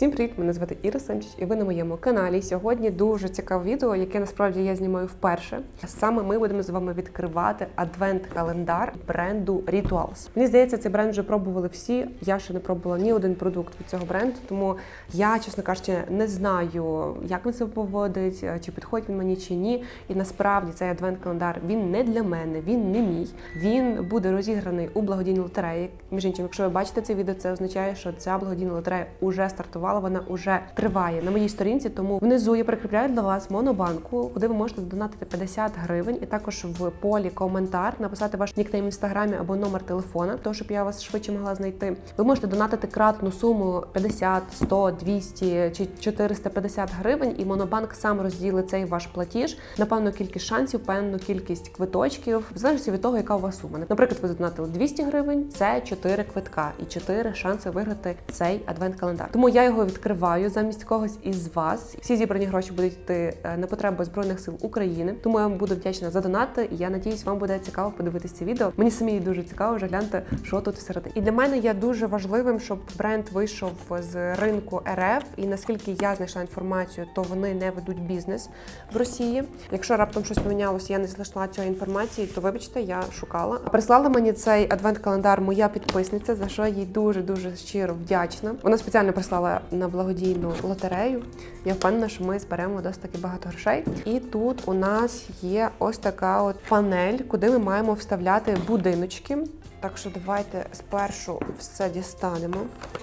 Всім привіт! Мене звати Іра Семчич, і ви на моєму каналі. Сьогодні дуже цікаве відео, яке насправді я знімаю вперше. Саме ми будемо з вами відкривати адвент-календар бренду Rituals. Мені здається, цей бренд вже пробували всі. Я ще не пробувала ні один продукт від цього бренду, тому я, чесно кажучи, не знаю, як він себе поводить, чи підходить він мені чи ні. І насправді цей адвент-календар він не для мене, він не мій. Він буде розіграний у благодійній лотереї. Між іншим, якщо ви бачите це відео, це означає, що ця благодійна лотерея уже стартувала, вона уже триває на моїй сторінці. Тому внизу я прикріпляю для вас монобанку, куди ви можете донатити 50 гривень, і також в полі коментар написати ваш нікнейм в інстаграмі або номер телефона, того щоб я вас швидше могла знайти. Ви можете донатити кратну суму 50, 100, 200 чи 450 гривень, і монобанк сам розділить цей ваш платіж на певну кількість шансів, певну кількість квиточків, в залежності від того, яка у вас сума. Наприклад, ви задонатили 200 гривень, це 4 квитка і 4 шанси виграти цей адвент-календар. Тому я його відкриваю замість когось із вас. Всі зібрані гроші будуть йти е, на потреби збройних сил України. Тому я вам буду вдячна за донати. І я надіюсь, вам буде цікаво подивитися це відео. Мені самі дуже цікаво вже гляньте, що тут всередині. І для мене є дуже важливим, щоб бренд вийшов з ринку РФ. І наскільки я знайшла інформацію, то вони не ведуть бізнес в Росії. Якщо раптом щось помінялося, я не знайшла цієї інформації, то вибачте, я шукала. Прислала мені цей адвент-календар моя підписниця, за що їй дуже дуже щиро вдячна. Вона спеціально прислала на благодійну лотерею. Я впевнена, що ми зберемо досить таки багато грошей. І тут у нас є ось така от панель, куди ми маємо вставляти будиночки. Так що давайте спершу все дістанемо.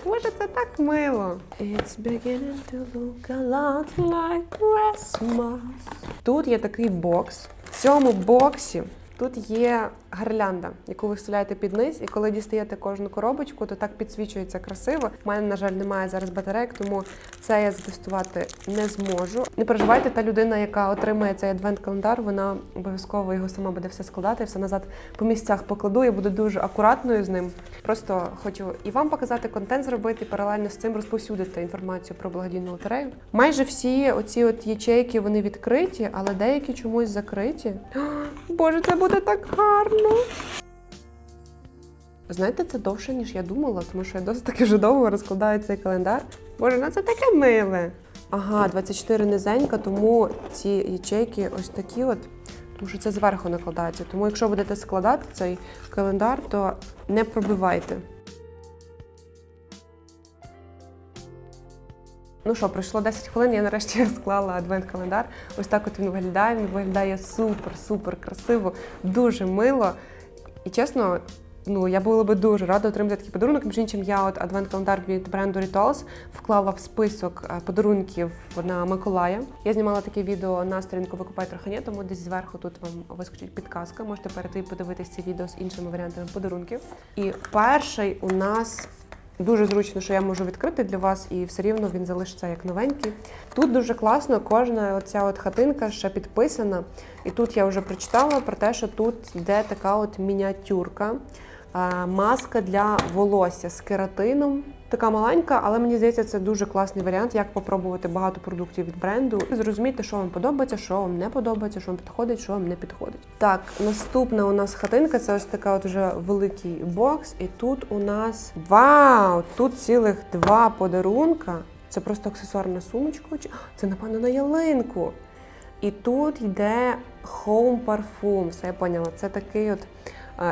Боже, це так мило. It's beginning to look a lot like Christmas. Тут є такий бокс. В цьому боксі тут є гирлянда, яку ви вставляєте під низ, і коли дістаєте кожну коробочку, то так підсвічується красиво. У мене, на жаль, немає зараз батарейок, тому це я затестувати не зможу. Не переживайте, та людина, яка отримає цей адвент-календар, вона обов'язково його сама буде все складати, все назад по місцях покладу. Я буду дуже акуратною з ним. Просто хочу і вам показати контент зробити, паралельно з цим розповсюдити інформацію про благодійну лотерею. Майже всі оці от ячейки вони відкриті, але деякі чомусь закриті. Боже, це буде так гарно. Знаєте, це довше, ніж я думала, тому що я досить таки вже довго розкладаю цей календар. Боже, ну це таке миле. Ага, 24 низенька, тому ці ячейки ось такі от. Тому що це зверху накладається. Тому якщо будете складати цей календар, то не пробивайте. Ну що, пройшло 10 хвилин, я нарешті склала адвент-календар. Ось так от він виглядає. Він виглядає супер-супер красиво, дуже мило. І чесно, ну я була би дуже рада отримати такий подарунок. Між іншим, я от адвент-календар від бренду Rituals вклала в список е, подарунків на Миколая. Я знімала таке відео на сторінку Викупай трохані, тому десь зверху тут вам вискочить підказка. Можете перейти і подивитися це відео з іншими варіантами подарунків. І перший у нас Дуже зручно, що я можу відкрити для вас, і все рівно він залишиться як новенький. Тут дуже класно, кожна оця от хатинка ще підписана. І тут я вже прочитала про те, що тут йде така от мініатюрка, маска для волосся з кератином. Така маленька, але мені здається, це дуже класний варіант, як попробувати багато продуктів від бренду. і Зрозуміти, що вам подобається, що вам не подобається, що вам підходить, що вам не підходить. Так, наступна у нас хатинка це ось така от вже великий бокс. І тут у нас вау! Тут цілих два подарунка. Це просто аксесуарна сумочка. Чи- Це, напевно, на ялинку. І тут йде Home Parfum. Все я поняла. Це такий от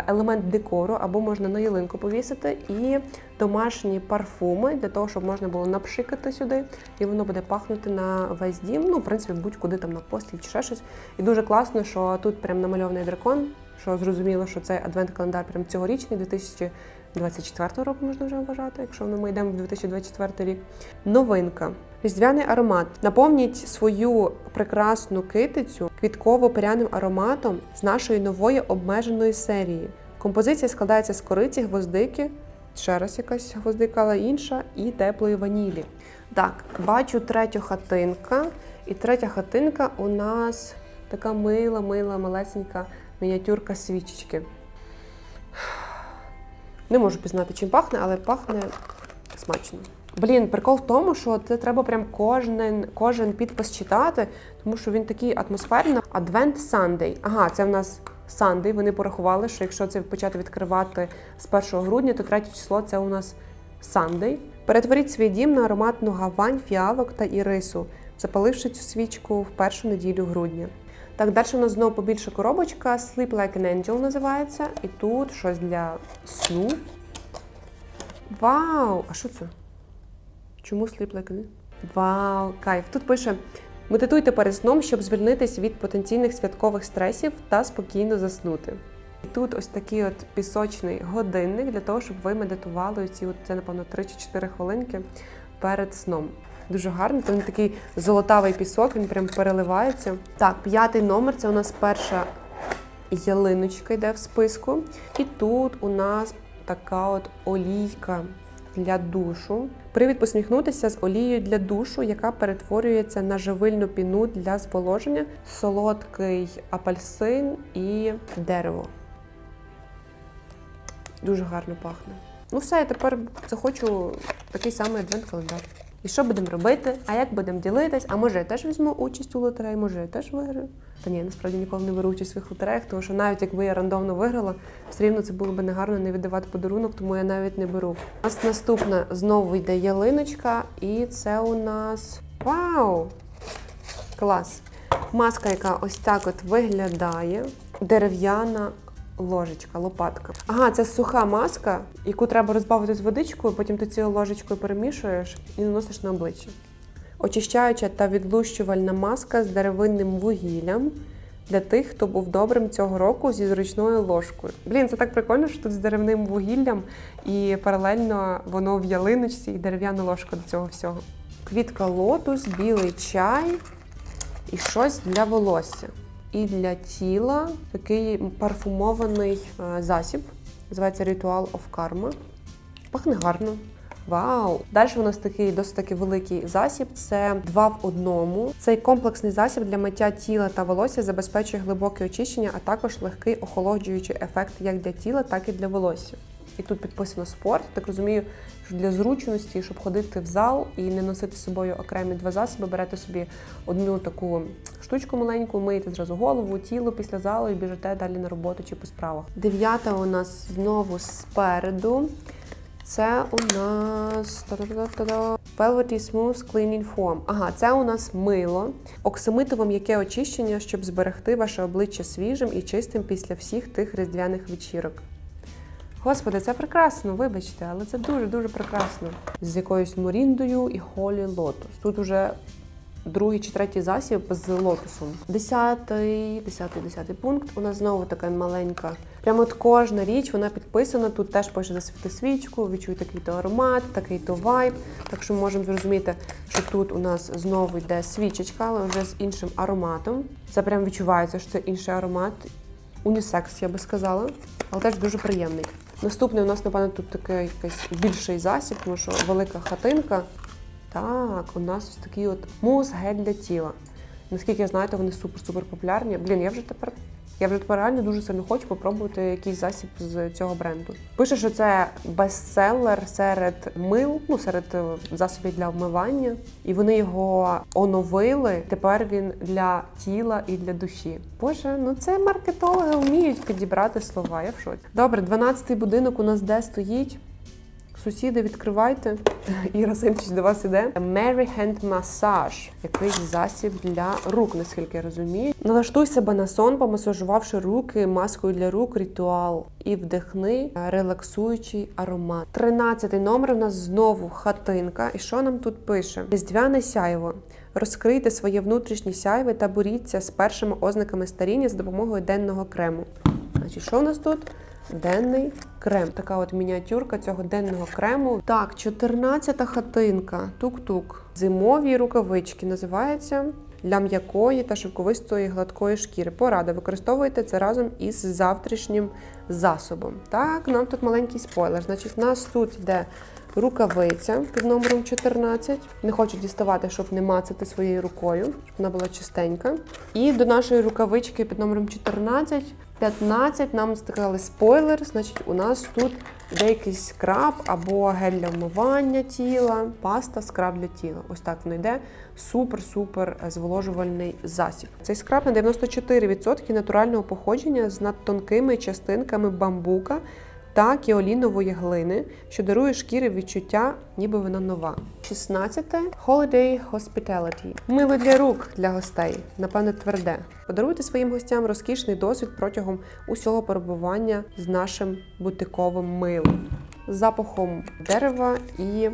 елемент декору, або можна на ялинку повісити, і домашні парфуми для того, щоб можна було напшикати сюди, і воно буде пахнути на весь дім. Ну, в принципі, будь-куди там на постіль чи ще щось. І дуже класно, що тут прям намальований дракон. Що зрозуміло, що цей адвент-календар прям цьогорічний, 2024 року можна вже вважати, якщо ми йдемо в 2024 рік. Новинка. Різдвяний аромат. Наповніть свою прекрасну китицю квітково-пряним ароматом з нашої нової обмеженої серії. Композиція складається з кориці, гвоздики, ще раз якась гвоздика, але інша, і теплої ванілі. Так, бачу третю хатинка. І третя хатинка у нас така мила, мила, малесенька мініатюрка свічечки. Не можу пізнати, чим пахне, але пахне смачно. Блін, прикол в тому, що це треба прям кожен, кожен підпис читати, тому що він такий атмосферний. Advent Sunday. Ага, це в нас Sunday. Вони порахували, що якщо це почати відкривати з 1 грудня, то третє число це у нас Sunday. Перетворіть свій дім на ароматну гавань, фіалок та ірису, запаливши цю свічку в першу неділю грудня. Так, далі у нас знову побільше коробочка. Sleep Like an Angel називається. І тут щось для сну. Вау! А що це? Чому Sleep Like an Angel? Вау, кайф! Тут пише: медитуйте перед сном, щоб звільнитись від потенційних святкових стресів та спокійно заснути. І тут ось такий от пісочний годинник для того, щоб ви медитували ці, це, напевно, 3 чи 4 хвилинки перед сном. Дуже гарно, там такий золотавий пісок, він прям переливається. Так, п'ятий номер це у нас перша ялиночка йде в списку. І тут у нас така от олійка для душу. Привід посміхнутися з олією для душу, яка перетворюється на живильну піну для зволоження, солодкий апельсин і дерево. Дуже гарно пахне. Ну все, я тепер захочу такий самий адвент-календар. І що будемо робити? А як будемо ділитись? А може я теж візьму участь у лотереї, може я теж виграю? Та ні, насправді ніколи не беру участь в своїх лотереях, тому що навіть якби я рандомно виграла, все рівно це було б негарно не віддавати подарунок, тому я навіть не беру. У нас наступна знову йде ялиночка, і це у нас. Вау! Клас! Маска, яка ось так от виглядає, дерев'яна ложечка, лопатка. Ага, це суха маска, яку треба розбавити з водичкою, потім ти цією ложечкою перемішуєш і наносиш на обличчя. Очищаюча та відлущувальна маска з деревинним вугіллям для тих, хто був добрим цього року зі зручною ложкою. Блін, це так прикольно, що тут з деревним вугіллям і паралельно воно в ялиночці і дерев'яна ложка до цього всього. Квітка лотус, білий чай і щось для волосся. І для тіла такий парфумований е, засіб. Називається Ritual of Karma. Пахне гарно. Вау! Далі у нас такий досить таки великий засіб. Це два в одному. Цей комплексний засіб для миття тіла та волосся забезпечує глибоке очищення, а також легкий охолоджуючий ефект як для тіла, так і для волосся. І тут підписано спорт. Так розумію, для зручності, щоб ходити в зал і не носити з собою окремі два засоби, берете собі одну таку штучку маленьку, миєте зразу голову, тіло після залу і біжите далі на роботу чи по справах. Дев'ята у нас знову спереду. Це у нас. Velvety Smooth Cleaning Foam. Ага, це у нас мило. Оксамитове м'яке очищення, щоб зберегти ваше обличчя свіжим і чистим після всіх тих різдвяних вечірок. Господи, це прекрасно, вибачте, але це дуже-дуже прекрасно. З якоюсь моріндою і холі лотос. Тут уже другий чи третій засіб з лотосом. Десятий, десятий, десятий пункт. У нас знову така маленька. Прямо от кожна річ вона підписана. Тут теж пише засвіти свічку, відчуй такий то аромат, такий то вайб. Так що ми можемо зрозуміти, що тут у нас знову йде свічечка, але вже з іншим ароматом. Це прям відчувається, що це інший аромат. Унісекс, я би сказала, але теж дуже приємний. Наступний у нас, напевно, тут такий якийсь більший засіб, тому що велика хатинка. Так, у нас ось такий от мус гель для тіла. Наскільки я знаю, то вони супер-супер популярні. Блін, я вже тепер. Я вже тепер реально дуже сильно хочу попробувати якийсь засіб з цього бренду. Пише, що це бестселер серед мил, ну серед е, засобів для вмивання, і вони його оновили. Тепер він для тіла і для душі. Боже, ну це маркетологи вміють підібрати слова. Я в шоці. Добре, 12-й будинок у нас де стоїть. Сусіди, відкривайте. Іра Симчич до вас іде. Mary Hand Massage. Якийсь засіб для рук, наскільки я розумію. Налаштуй себе на сон, помасажувавши руки маскою для рук, ритуал. І вдихни релаксуючий аромат. Тринадцятий номер у нас знову хатинка. І що нам тут пише? Різдвяне сяйво. Розкрийте своє внутрішнє сяйве та боріться з першими ознаками старіння за допомогою денного крему. Значить, що у нас тут? Денний крем. Така от мініатюрка цього денного крему. Так, 14-та хатинка. Тук-тук. Зимові рукавички називається. Для м'якої та шовковистої гладкої шкіри. Порада. Використовуйте це разом із завтрашнім засобом. Так, нам тут маленький спойлер. Значить, у нас тут йде рукавиця під номером 14. Не хочу діставати, щоб не мацати своєю рукою, щоб вона була чистенька. І до нашої рукавички під номером 14 15 нам сказали спойлер, значить, у нас тут деякий скраб або гель для вмивання тіла, паста, скраб для тіла. Ось так воно йде. Супер-супер зволожувальний засіб. Цей скраб на 94% натурального походження з надтонкими частинками бамбука, та кіолінової глини, що дарує шкірі відчуття, ніби вона нова. 16. Holiday Hospitality. Мило для рук для гостей, напевне, тверде. Подаруйте своїм гостям розкішний досвід протягом усього перебування з нашим бутиковим милом, запахом дерева і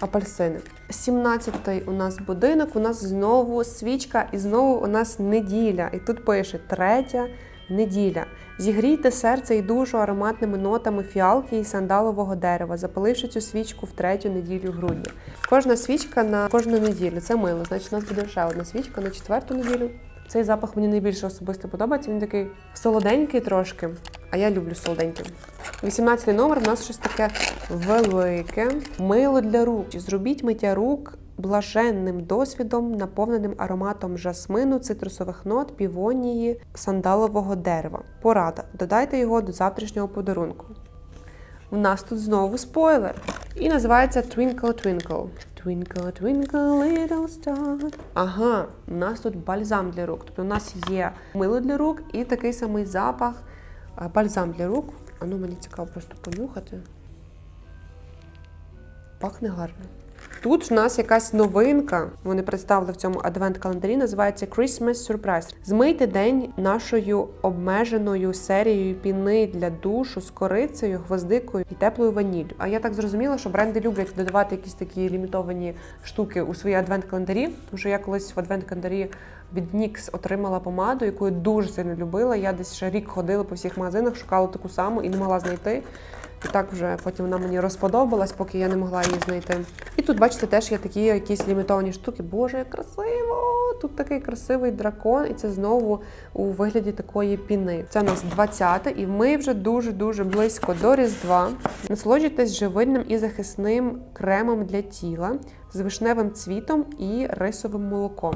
апельсини. 17-й у нас будинок, у нас знову свічка, і знову у нас неділя. І тут пише третя неділя. Зігрійте серце і душу ароматними нотами фіалки і сандалового дерева, запаливши цю свічку в третю неділю грудня. Кожна свічка на кожну неділю. Це мило. Значить, у нас буде ще одна свічка на четверту неділю. Цей запах мені найбільше особисто подобається. Він такий солоденький трошки, а я люблю солоденький. 18 номер у нас щось таке велике. Мило для рук. Зробіть миття рук блаженним досвідом, наповненим ароматом жасмину, цитрусових нот, півонії, сандалового дерева. Порада. Додайте його до завтрашнього подарунку. У нас тут знову спойлер. І називається Twinkle Twinkle. Twinkle, twinkle, little star. Ага, у нас тут бальзам для рук. Тобто у нас є мило для рук і такий самий запах бальзам для рук. А ну мені цікаво просто понюхати. Пахне гарно. Тут в нас якась новинка. Вони представили в цьому адвент-календарі. Називається Christmas Surprise. Змийте день нашою обмеженою серією піни для душу з корицею, гвоздикою і теплою ваніллю. А я так зрозуміла, що бренди люблять додавати якісь такі лімітовані штуки у свої адвент-календарі. Тому що я колись в адвент-календарі від NYX отримала помаду, яку я дуже сильно любила. Я десь ще рік ходила по всіх магазинах, шукала таку саму і не могла знайти. І так вже потім вона мені розподобалась, поки я не могла її знайти. І тут, бачите, теж є такі якісь лімітовані штуки. Боже, красиво! Тут такий красивий дракон, і це знову у вигляді такої піни. Це у нас 20 і ми вже дуже-дуже близько до Різдва. Насолоджуйтесь живильним і захисним кремом для тіла з вишневим цвітом і рисовим молоком.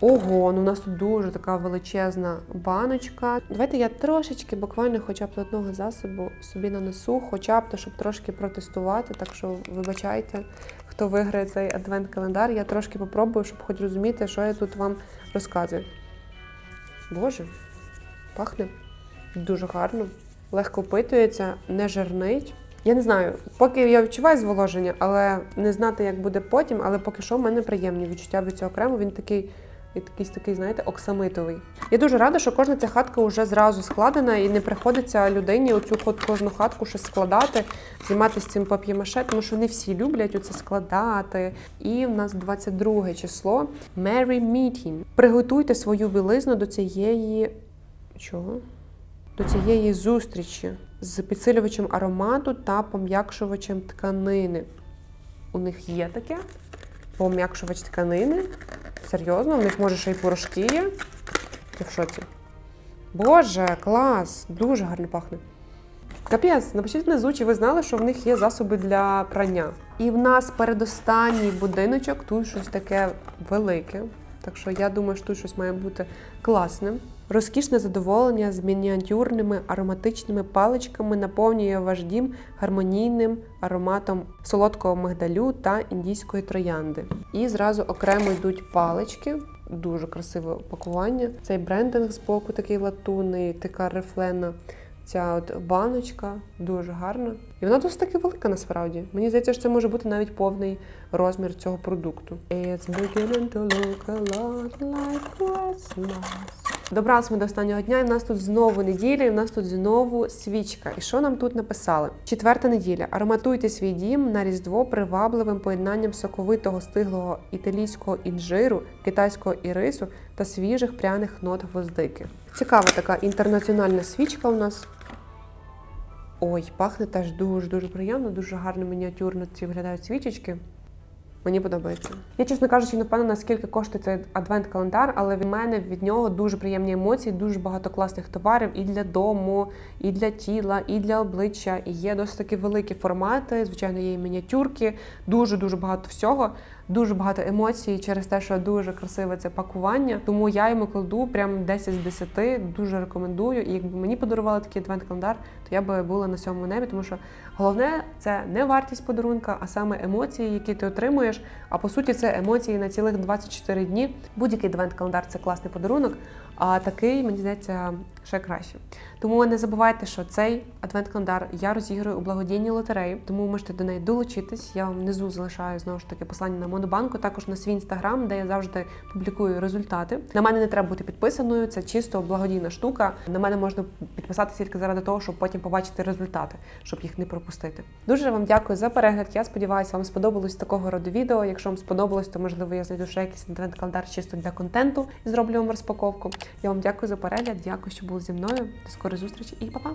Ого, ну у нас тут дуже така величезна баночка. Давайте я трошечки, буквально, хоча б одного засобу собі нанесу, хоча б то, щоб трошки протестувати. Так що вибачайте, хто виграє цей адвент-календар. Я трошки попробую, щоб хоч розуміти, що я тут вам розказую. Боже, пахне дуже гарно, легко впитується, не жирнить. Я не знаю, поки я відчуваю зволоження, але не знати, як буде потім. Але поки що в мене приємні відчуття від цього крему. Він такий, якийсь такий, знаєте, оксамитовий. Я дуже рада, що кожна ця хатка вже зразу складена, і не приходиться людині оцю кожну хатку щось складати, займатися цим пап'ємаше, тому що не всі люблять оце складати. І в нас 22 число Merry Meeting. Приготуйте свою білизну до цієї. Чого? до цієї зустрічі з підсилювачем аромату та пом'якшувачем тканини. У них є таке пом'якшувач тканини. Серйозно, в них може ще й порошки є. Я в шоці. Боже, клас! Дуже гарно пахне. Капець, напишіть внизу, чи ви знали, що в них є засоби для прання. І в нас передостанній будиночок, тут щось таке велике. Так що я думаю, що тут щось має бути класним. Розкішне задоволення з мініатюрними ароматичними паличками наповнює ваш дім гармонійним ароматом солодкого мигдалю та індійської троянди. І зразу окремо йдуть палички. Дуже красиве упакування. Цей брендинг з боку такий латунний, така рифлена. Ця от баночка дуже гарна. І вона досить таки велика насправді. Мені здається, що це може бути навіть повний розмір цього продукту. It's beginning to look a lot like Christmas. Добрались ми до останнього дня, і в нас тут знову неділя, і в нас тут знову свічка. І що нам тут написали? Четверта неділя. Ароматуйте свій дім на різдво привабливим поєднанням соковитого стиглого італійського інжиру, китайського ірису та свіжих пряних нот гвоздики. Цікава така інтернаціональна свічка у нас. Ой, пахне теж дуже-дуже приємно, дуже гарно мініатюрно ці виглядають свічечки. Мені подобається. Я, чесно кажучи, не впевнена, скільки коштує цей адвент-календар, але від мене від нього дуже приємні емоції, дуже багато класних товарів і для дому, і для тіла, і для обличчя. І є досить таки великі формати. Звичайно, є і мініатюрки, дуже дуже багато всього. дуже багато емоцій через те, що дуже красиве це пакування. Тому я йому кладу прям 10 з 10, дуже рекомендую. І якби мені подарували такий адвент-календар, то я би була на сьомому небі, тому що головне це не вартість подарунка, а саме емоції, які ти отримуєш. А по суті, це емоції на цілих 24 дні. Будь-який адвент-календар це класний подарунок. А такий, мені здається, ще краще. Тому не забувайте, що цей адвент-календар я розіграю у благодійній лотереї, тому можете до неї долучитись. Я вам внизу залишаю знову ж таки послання на Монобанку, також на свій інстаграм, де я завжди публікую результати. На мене не треба бути підписаною, це чисто благодійна штука. На мене можна підписатися тільки заради того, щоб потім побачити результати, щоб їх не пропустити. Дуже вам дякую за перегляд. Я сподіваюся, вам сподобалось такого роду відео. Якщо вам сподобалось, то можливо я знайду ще якийсь адвент-календар чисто для контенту і зроблю вам розпаковку. Я вам дякую за перегляд, дякую, що були зі мною. До скорої зустрічі і па-па!